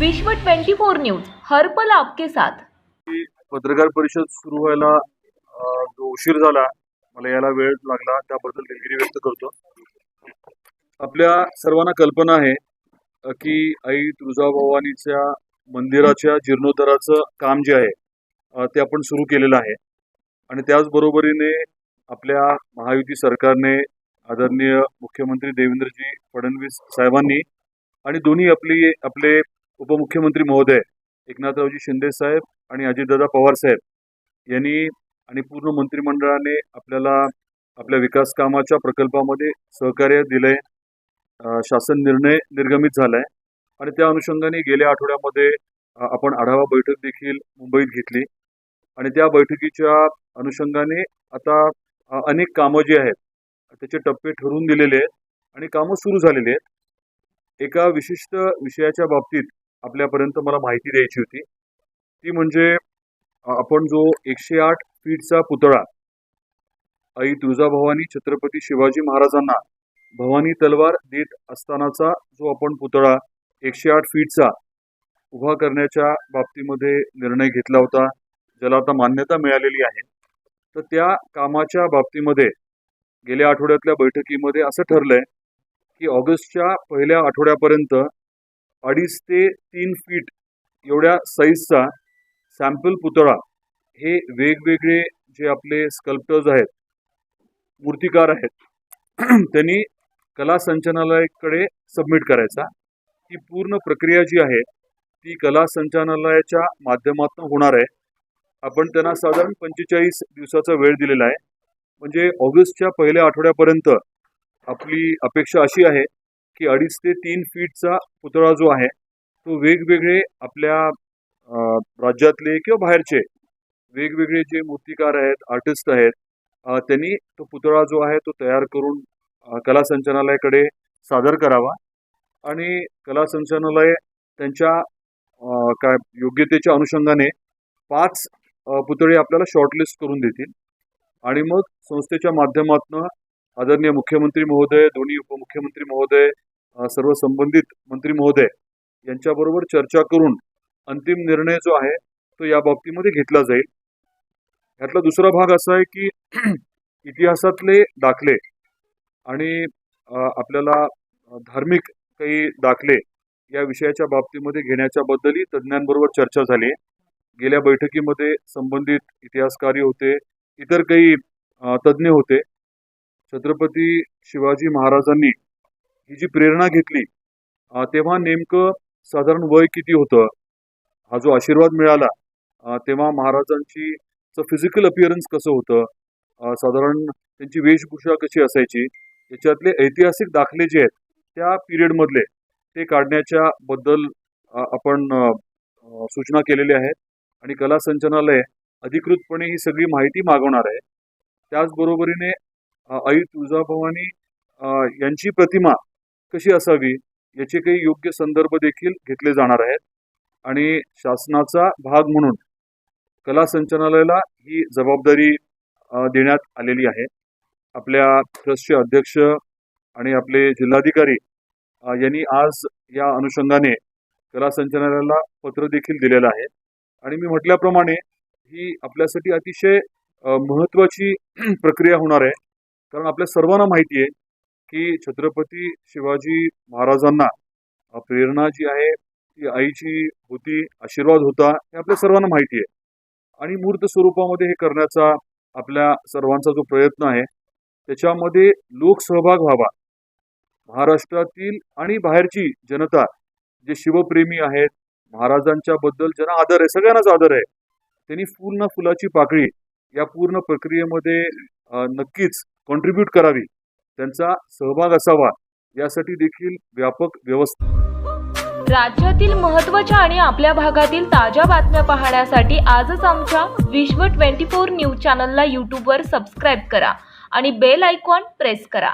विश्व 24 न्यूज हर पल आपके साथ. पत्रकार परिषद सुरू व्हायला जो उशीर झाला मला याला वेळ लागला त्याबद्दल दिलगिरी व्यक्त करतो. आपल्या सर्वांना कल्पना आहे की आई तुळजाभवानीच्या मंदिराच्या जीर्णोद्धाराचं काम जे आहे ते आपण सुरू केलेलं आहे. आणि त्याचबरोबरीने आपल्या महायुती सरकारने आदरणीय मुख्यमंत्री देवेंद्रजी फडणवीस साहेबांनी आणि दोन्ही आपली आपले उपमुख्यमंत्री महोदय एकनाथरावजी शिंदे साहेब आणि अजितदादा पवार साहेब यांनी आणि पूर्ण मंत्रिमंडळाने आपल्याला आपल्या विकास कामाच्या प्रकल्पामध्ये सहकार्य दिलंय. शासन निर्णय निर्गमित झालाय आणि त्या अनुषंगाने गेल्या आठवड्यामध्ये आपण आढावा बैठक देखील मुंबईत घेतली. आणि त्या बैठकीच्या अनुषंगाने आता अनेक कामं जी आहेत त्याचे टप्पे ठरवून दिलेले आहेत आणि कामं सुरू झालेली आहेत. एका विशिष्ट विषयाच्या बाबतीत आपल्यापर्यंत मला माहिती द्यायची होती. ती म्हणजे आपण जो एकशे आठ फीटचा पुतळा आई तुळजाभवानी छत्रपती शिवाजी महाराजांना भवानी तलवार देत असतानाचा जो आपण पुतळा एकशे आठ फीटचा उभा करण्याच्या बाबतीमध्ये निर्णय घेतला होता ज्याला आता मान्यता मिळालेली आहे तर त्या कामाच्या बाबतीमध्ये गेल्या आठवड्यातल्या बैठकीमध्ये असं ठरलंय की ऑगस्टच्या पहिल्या आठवड्यापर्यंत अडीच ते तीन फीट एवढ्या साईजचा सॅम्पल पुतळा हे वेगवेगळे जे आपले स्कल्प्टर्स आहेत मूर्तिकार आहेत त्यांनी कला संचालनालयाकडे सबमिट करायचा. ही पूर्ण प्रक्रिया जी आहे ती कला संचालनालयाच्या माध्यमातून होणार आहे. आपण त्यांना साधारण पंचेचाळीस दिवसाचा वेळ दिलेला आहे. म्हणजे ऑगस्टच्या पहिल्या आठवड्यापर्यंत आपली अपेक्षा अशी आहे की अडीच ते तीन फीटचा पुतळा जो आहे तो वेगवेगळे आपल्या राज्यातले किंवा बाहेरचे वेगवेगळे जे मूर्तिकार आहेत आर्टिस्ट आहेत त्यांनी तो पुतळा जो आहे तो तयार करून कला संचालनालयाकडे सादर करावा आणि कला संचालनालय त्यांच्या काय योग्यतेच्या अनुषंगाने पाच पुतळे आपल्याला शॉर्टलिस्ट करून देतील आणि मग संस्थेच्या माध्यमातून आदरणीय मुख्यमंत्री महोदय दोन्ही उपमुख्यमंत्री महोदय सर्व संबंधित मंत्री महोदय यांच्याबरोबर चर्चा करून अंतिम निर्णय जो आहे तो या बाबतीमध्ये घेतला जाईल. यातला दुसरा भाग असा आहे की इतिहासातले दाखले आणि आपल्याला धार्मिक काही दाखले या विषयाच्या बाबतीमध्ये घेण्याच्या बद्दलही तज्ज्ञांबरोबर चर्चा झाली. गेल्या बैठकीमध्ये संबंधित इतिहासकारी होते इतर काही तज्ज्ञ होते. छत्रपती शिवाजी महाराजांनी ही जी प्रेरणा घेतली तेव्हा नेमकं साधारण वय किती होतं? हा जो आशीर्वाद मिळाला तेव्हा महाराजांची फिजिकल अपिअरन्स कसं होतं? साधारण त्यांची वेशभूषा कशी असायची? याच्यातले ऐतिहासिक दाखले जे आहेत त्या पिरियडमधले ते काढण्याच्या बद्दल आपण सूचना केलेल्या आहेत आणि कला संचनालय अधिकृतपणे ही सगळी माहिती मागवणार आहे. त्याचबरोबरीने आई तुळजाभवानी यांची प्रतिमा कशी असावी याचे काही योग्य संदर्भ देखील घेतले जाणार आहेत. आणि शासनाचा भाग म्हणून कला संचालनालयाला ही जबाबदारी देण्यात आलेली आहे. आपल्या ट्रस्टचे अध्यक्ष आणि आपले जिल्हाधिकारी यांनी आज या अनुषंगाने कला संचालनालयाला पत्र देखील दिलेलं आहे. आणि मी म्हटल्याप्रमाणे ही आपल्यासाठी अतिशय महत्त्वाची प्रक्रिया होणार आहे. कारण आपल्या सर्वांना माहिती आहे की छत्रपती शिवाजी महाराजांना प्रेरणा जी आहे ती आईची होती आशीर्वाद होता हे आपल्या सर्वांना माहिती आहे. आणि मूर्त स्वरूपामध्ये हे करण्याचा आपल्या सर्वांचा जो प्रयत्न आहे त्याच्यामध्ये लोकसहभाग व्हावा. महाराष्ट्रातील आणि बाहेरची जनता जे शिवप्रेमी आहेत महाराजांच्या बद्दल ज्यांना आदर आहे सगळ्यांनाच आदर आहे त्यांनी पूर्ण फुलाची पाकळी या पूर्ण प्रक्रियेमध्ये नक्कीच कॉन्ट्रीब्यूट करावी. त्यांचा सहभाग असावा यासाठी देखील व्यापक व्यवस्था राज्यातील महत्त्वाच्या आणि आपल्या भागातील ताज्या बातम्या पाहण्यासाठी आजच आमच्या विश्व 24 न्यूज चॅनलला यूट्यूबवर सबस्क्राईब करा आणि बेल आयकॉन प्रेस करा.